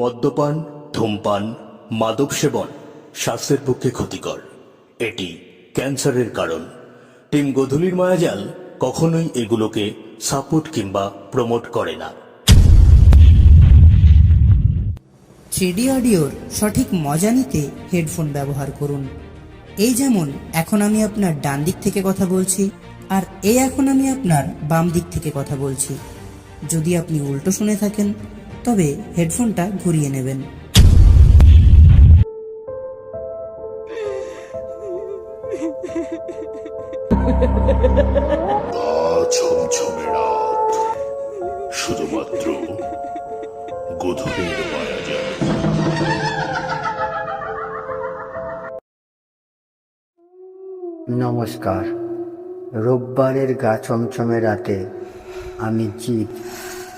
মদ্যপান, ধূমপান, মাদক সেবন স্বাস্থ্যের পক্ষে ক্ষতিকর। এটি ক্যান্সারের কারণ। টিম গধুলির মায়াজাল কখনোই এগুলোকে সাপোর্ট কিংবা প্রমোট করে না। থ্রিডি অডিওর সঠিক মজা নিতে হেডফোন ব্যবহার করুন। এই যেমন এখন আমি আপনার ডান দিক থেকে কথা বলছি, আর এই এখন আমি আপনার বাম দিক থেকে কথা বলছি। যদি আপনি উল্টো শুনে থাকেন তবে হেডফোনটা ঘুরিয়ে নেবেন। রাত। শুধুমাত্র গধুলির নমস্কার। রোববারের গা ছমছমে রাতে আমি জিৎ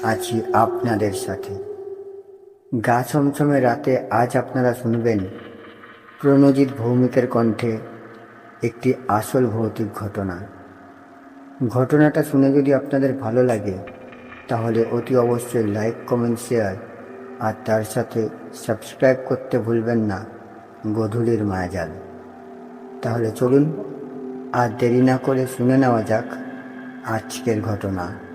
আছি আপনাদের সাথে। গা ছমছমে রাতে আজ আপনারা শুনবেন প্রণজিৎ ভৌমিকের কণ্ঠে একটি আসল ভৌতিক ঘটনা। ঘটনাটা শুনে যদি আপনাদের ভালো লাগে, তাহলে অতি অবশ্যই লাইক, কমেন্ট, শেয়ার আর তার সাথে সাবস্ক্রাইব করতে ভুলবেন না, গধূলির মায়াজাল। তাহলে চলুন, আর দেরি না করে শুনে নেওয়া যাক আজকের ঘটনা।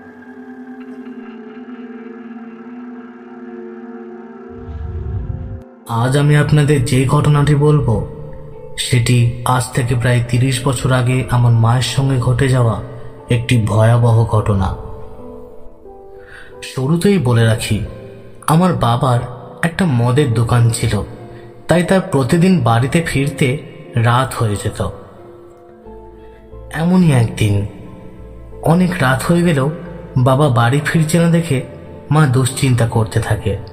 আজ আমি আপনাদের যে ঘটনাটি বলব, সেটি আজ থেকে প্রায় তিরিশ বছর আগে আমার মায়ের সঙ্গে ঘটে যাওয়া একটি ভয়াবহ ঘটনা। শুরুতেই বলে রাখি, আমার বাবার একটা মদের দোকান ছিল, তাই তার প্রতিদিন বাড়িতে ফিরতে রাত হয়ে যেত। এমনই একদিন, অনেক রাত হয়ে গেলেও বাবা বাড়ি ফিরছে না দেখে মা দুশ্চিন্তা করতে থাকে।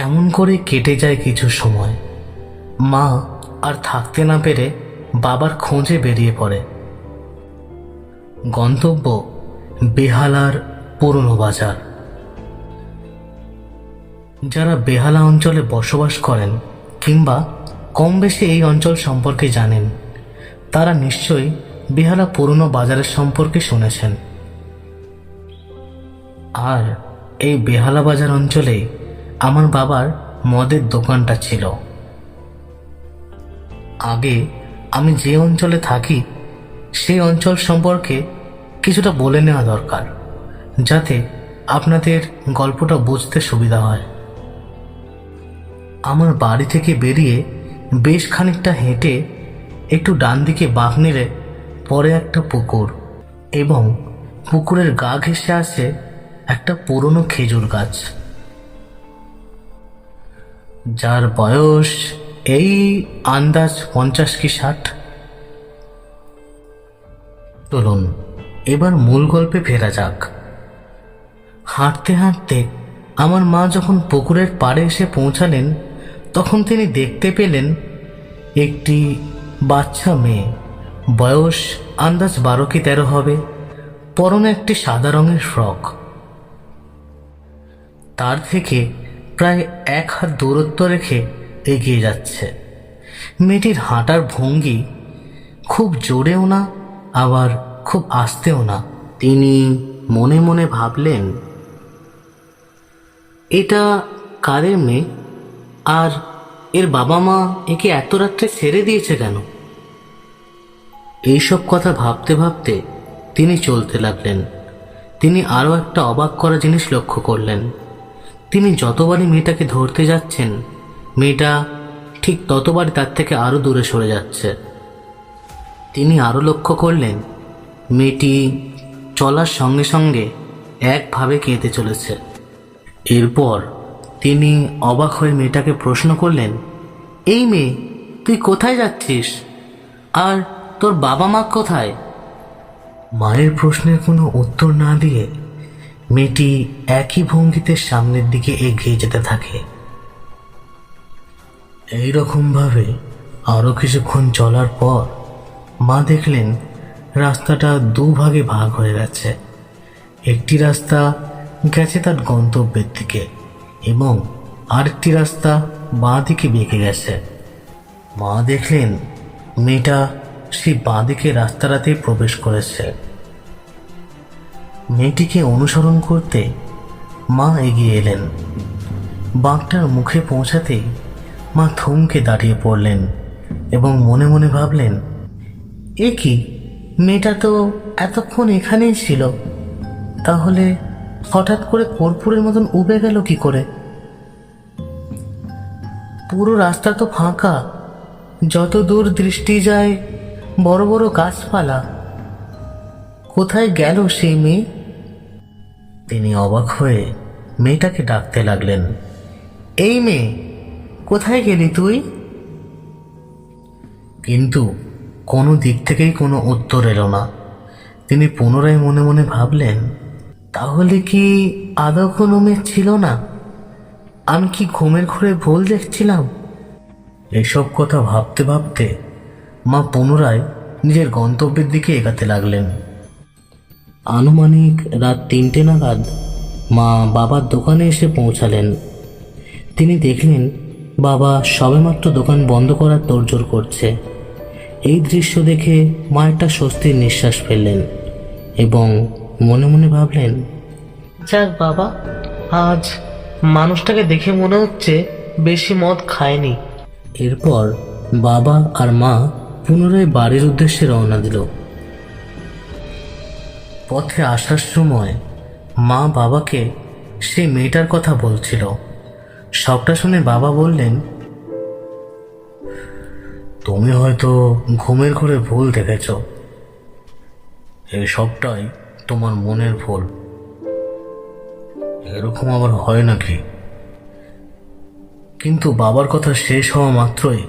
এমন করে কেটে যায় কিছু সময়। মা আর থাকতে না পেরে বাবার খোঁজে বেরিয়ে পড়ে। গন্তব্য বেহালার পুরনো বাজার। যারা বেহালা অঞ্চলে বসবাস করেন কিংবা কম বেশি এই অঞ্চল সম্পর্কে জানেন, তারা নিশ্চয়ই বেহালা পুরনো বাজারের সম্পর্কে শুনেছেন। আর এই বেহালা বাজার অঞ্চলে আমার বাবার মদের দোকানটা ছিল। আগে আমি যে অঞ্চলে থাকি, সেই অঞ্চল সম্পর্কে কিছুটা বলে নেওয়া দরকার, যাতে আপনাদের গল্পটা বুঝতে সুবিধা হয়। আমার বাড়ি থেকে বেরিয়ে বেশ খানিকটা হেঁটে একটু ডান দিকে বাঁক নিলে পরে একটা পুকুর এবং পুকুরের গা ঘেঁষে আছে একটা পুরনো খেজুর গাছ। যার বয়স এই আন্দাজ পঞ্চাশ কি ষাট? চলুন, এবার মূল গল্পে ফেরা যাক। হাঁটতে হাঁটতে আমার মা যখন পুকুরের পাড়ে এসে পৌঁছালেন, তখন তিনি দেখতে পেলেন একটি বাচ্চা মেয়ে। বয়স আন্দাজ বারো কি তেরো হবে, পরনে একটি সাদা রঙের ফ্রক। তার থেকে প্রায় এক হাত দূরত্ব রেখে এগিয়ে যাচ্ছে। মেয়েটির হাঁটার ভঙ্গি খুব জোরেও না, আবার খুব আস্তেও না। তিনি মনে মনে ভাবলেন, এটা কাদের মেয়ে? আর এর বাবা মা একে এত রাত্রে ছেড়ে দিয়েছে কেন? এইসব কথা ভাবতে ভাবতে তিনি চলতে লাগলেন। তিনি আরও একটা অবাক করা জিনিস লক্ষ্য করলেন। তিনি যতবারই মেয়েটাকে ধরতে যাচ্ছেন, মেয়েটা ঠিক ততবারই তার থেকে আরও দূরে সরে যাচ্ছে। তিনি আরও লক্ষ্য করলেন, মেয়েটি চলার সঙ্গে সঙ্গে একভাবে কেঁদে চলেছে। এরপর তিনি অবাক হয়ে মেয়েটাকে প্রশ্ন করলেন, এই মেয়ে, তুই কোথায় যাচ্ছিস? আর তোর বাবা মা কোথায়? মায়ের প্রশ্নের কোনো উত্তর না দিয়ে মেয়েটি একই ভঙ্গিতে সামনের দিকে এগিয়ে যেতে থাকে। এই রকমভাবে আরও কিছুক্ষণ চলার পর মা দেখলেন রাস্তাটা দুভাগে ভাগ হয়ে গেছে। একটি রাস্তা গেছে তার গন্তব্যের দিকে এবং আরেকটি রাস্তা বাঁ দিকে বেঁকে গেছে। মা দেখলেন মেয়েটা সেই বাঁ দিকে রাস্তাটাতেই প্রবেশ করেছে। মেয়েটিকে অনুসরণ করতে মা এগিয়ে এলেন। বাঘটার মুখে পৌঁছাতেই মা থমকে দাঁড়িয়ে পড়লেন এবং মনে মনে ভাবলেন, এ কি? মেয়েটা তো এতক্ষণ এখানেই ছিল। তাহলে হঠাৎ করে কর্পূরের মতন উবে গেল কি করে? পুরো রাস্তা তো ফাঁকা। যত দূর দৃষ্টি যায়, বড় বড় গাছপালা। কোথায় গেল সেই মেয়ে? তিনি অবাক হয়ে মেয়েটাকে ডাকতে লাগলেন। এই মেয়ে, কোথায় গেলি তুই? কিন্তু কোনো দিক থেকেই কোনো উত্তর এলো না। তিনি পুনরায় মনে মনে ভাবলেন, তাহলে কি আদৌ কোনো মেয়ে ছিল না? আমি কি ঘুমের ঘুরে ভুল দেখছিলাম? এসব কথা ভাবতে ভাবতে মা পুনরায় নিজের গন্তব্যের দিকে এগাতে লাগলেন। আনুমানিক রাত তিনটে নাগাদ মা বাবার দোকানে এসে পৌঁছালেন। তিনি দেখলেন বাবা সবেমাত্র দোকান বন্ধ করার তোড়জোড় করছে। এই দৃশ্য দেখে মা একটা স্বস্তির নিঃশ্বাস ফেললেন এবং মনে মনে ভাবলেন যাক বাবা আজ মানুষটাকে দেখে মনে হচ্ছে বেশি মদ খায়নি। এরপর বাবা আর মা পুনরায় বাড়ির উদ্দেশ্যে রওনা দিল। পথে আসার সময় মা বাবাকে সেই মেয়েটার কথা বলছিল। সবটা শুনে বাবা বললেন, তুমি হয়তো ঘুমের ঘরে ভুল দেখেছ। এই সবটাই তোমার মনের ভুল। এরকম আবার হয় নাকি? কিন্তু বাবার কথা শেষ হওয়া মাত্রই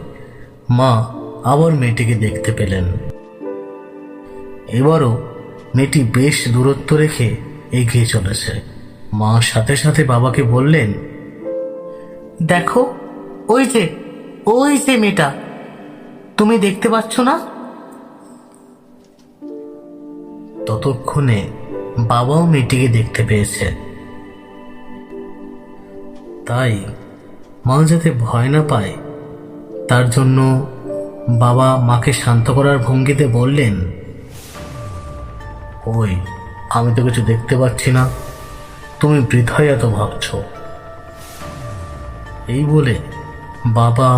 মা আবার মেয়েটিকে দেখতে পেলেন। এবারও মেয়েটি বেশ দূরত্ব রেখে এগিয়ে চলেছে। মা সাথে সাথে বাবাকে বললেন, দেখো, ওই যে ওই যে মেয়েটা। তুমি দেখতে পাচ্ছ না? ততক্ষণে বাবাও মেয়েটিকে দেখতে পেয়েছে। তাই মা যাতে ভয় না পায়, তার জন্য বাবা মাকে শান্ত করার ভঙ্গিতে বললেন ওই, আমি তো কিছু দেখতে পাচ্ছি না। তুমি বৃথাই এত ভাবছ। এই বলে বাবা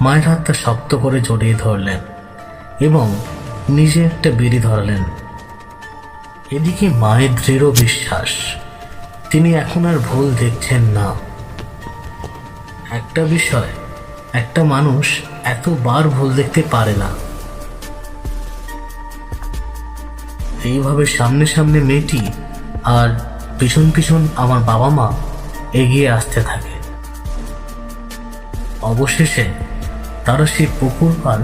মায়ের হাতটা শক্ত করে জড়িয়ে ধরলেন এবং নিজে একটা বিড়ি ধরালেন। এদিকে মায়ের দৃঢ় বিশ্বাস, তিনি এখন আর ভুল দেখছেন না। একটা বিষয়, একটা মানুষ এতবার ভুল দেখতে পারে না। এইভাবে সামনে সামনে মেয়েটি আর পিছন পিছন আমার বাবা মা এগিয়ে আসতে থাকে। অবশেষে তারা সেই পুকুর পার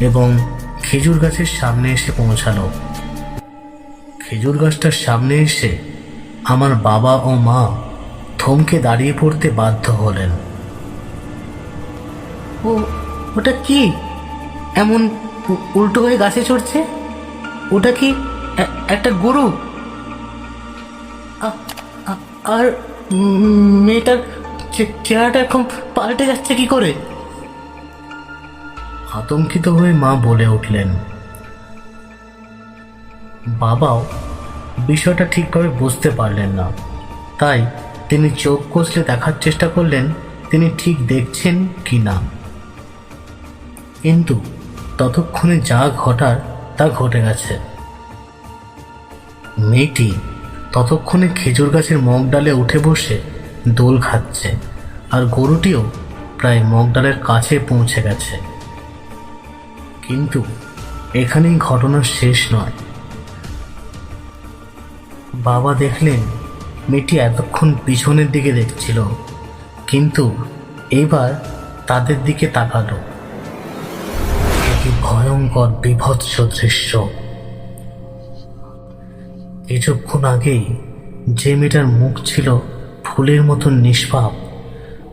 এবং খেজুর গাছের সামনে এসে পৌঁছালো। খেজুর গাছটার সামনে এসে আমার বাবা ও মা থমকে দাঁড়িয়ে পড়তে বাধ্য হলেন। ও, ওটা কি? এমন উল্টো হয়ে গাছে চড়ছে? ওটা কি একটা গরু? আর মেয়েটার চেহারাটা এখন পাল্টে যাচ্ছে কি করে? আতঙ্কিত হয়ে মা বলে উঠলেন, বাবাও বিষয়টা ঠিকভাবে বুঝতে পারলেন না। তাই তিনি চোখ কষলে দেখার চেষ্টা করলেন, তিনি ঠিক দেখছেন কি না। কিন্তু ততক্ষণে যা ঘটার তা ঘটে গেছে। মেয়েটি ততক্ষণে খেজুর গাছের মগ ডালে উঠে বসে দোল খাচ্ছে আর গরুটিও প্রায় মগ ডালের কাছে পৌঁছে গেছে। কিন্তু এখানেই ঘটনা শেষ নয়। বাবা দেখলেন মেয়েটি এতক্ষণ পিছনের দিকে দেখছিল, কিন্তু এবার তাদের দিকে তাকালো। কি ভয়ঙ্কর বিভৎস দৃশ্য। কিছুক্ষণ আগেই যে মেয়েটার মুখ ছিল ফুলের মতন নিষ্পাপ,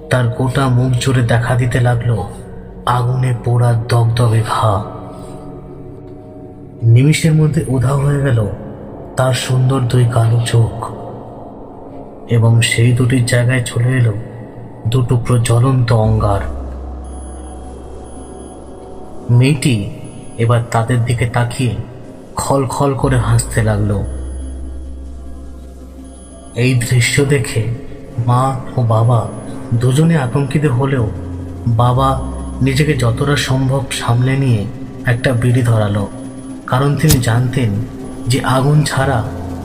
তার গোটা মুখ জুড়ে দেখা দিতে লাগল আগুনে পোড়া দগদগে ঘা। নিমিষের মধ্যে উধাও হয়ে গেল তার সুন্দর দুই কালো চোখ এবং সেই দুটির জায়গায় চলে এলো দুটুকরো জ্বলন্ত অঙ্গার। মেয়েটি এবার তাদের দিকে তাকিয়ে খল খল করে হাসতে লাগল। এই দৃশ্য দেখে মা ও বাবা দুজনে আতঙ্কিত হলেও বাবা নিজেকে যতটা সম্ভব সামলে নিয়ে একটা বিড়ি ধরালো। কারণ তিনি জানতেন যে আগুন ছাড়া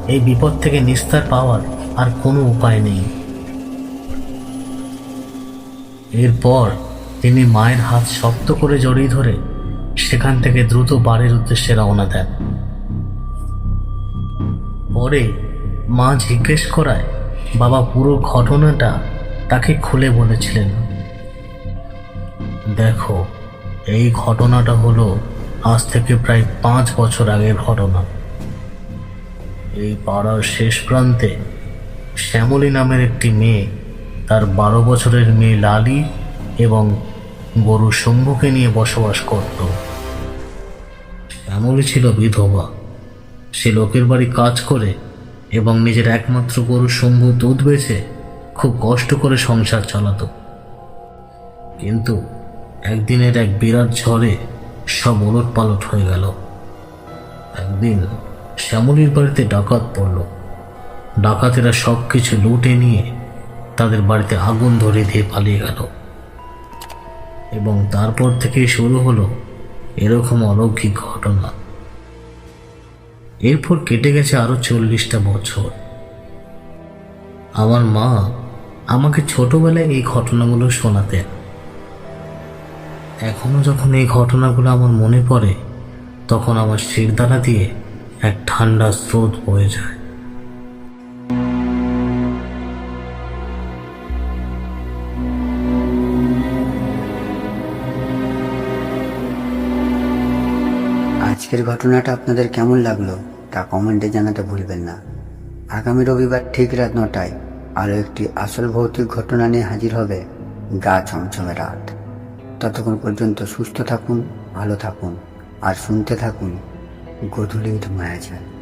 এই বিপদ থেকে নিস্তার পাওয়ার আর কোনো উপায় নেই। এরপর তিনি মায়ের হাত শক্ত করে জড়িয়ে ধরে সেখান থেকে দ্রুত বাড়ির উদ্দেশ্যে রওনা দেন। পরে মা জিজ্ঞেস করায়, বাবা, পুরো ঘটনাটা তাকে খুলে বলেছিলেন। দেখো, এই ঘটনাটা হলো আজ থেকে প্রায় পাঁচ বছর আগের ঘটনা। এই পাড়ার শেষ প্রান্তে শ্যামলী নামের একটি মেয়ে, তার বারো বছরের মেয়ে লালি এবং গরু শম্ভুকে নিয়ে বসবাস করত। শ্যামলী ছিল বিধবা। সে লোকের বাড়ি কাজ করে এবং নিজের একমাত্র গরু শম্ভু দুধ বেছে খুব কষ্ট করে সংসার চালাতো। কিন্তু একদিনের এক বিরাট ঝড়ে সব ওলট পালট হয়ে গেল। একদিন শ্যামলীর বাড়িতে ডাকাত পড়ল। ডাকাতেরা সব কিছু লুটে নিয়ে তাদের বাড়িতে আগুন ধরে দিয়ে পালিয়ে গেল। এবং তারপর থেকেই শুরু হলো এরকম অলৌকিক ঘটনা। এরপর কেটে গেছে আরও চল্লিশটা বছর। আমার মা আমাকে ছোটবেলায় এই ঘটনাগুলো শোনাতেন। এখনও যখন এই ঘটনাগুলো আমার মনে পড়ে, তখন আমার শিরদানা দিয়ে এক ঠান্ডা স্রোত বয়ে যায়। আজকের ঘটনাটা আপনাদের কেমন লাগল তা কমেন্টে জানাতে ভুলবেন না। আগামী রবিবার ঠিক রাত নটায় আরও একটি আসল ভৌতিক ঘটনা নিয়ে হাজির হবে গা ছমছমে রাত। ততক্ষণ পর্যন্ত সুস্থ থাকুন, ভালো থাকুন, আর শুনতে থাকুন গধূলি মায়া যায়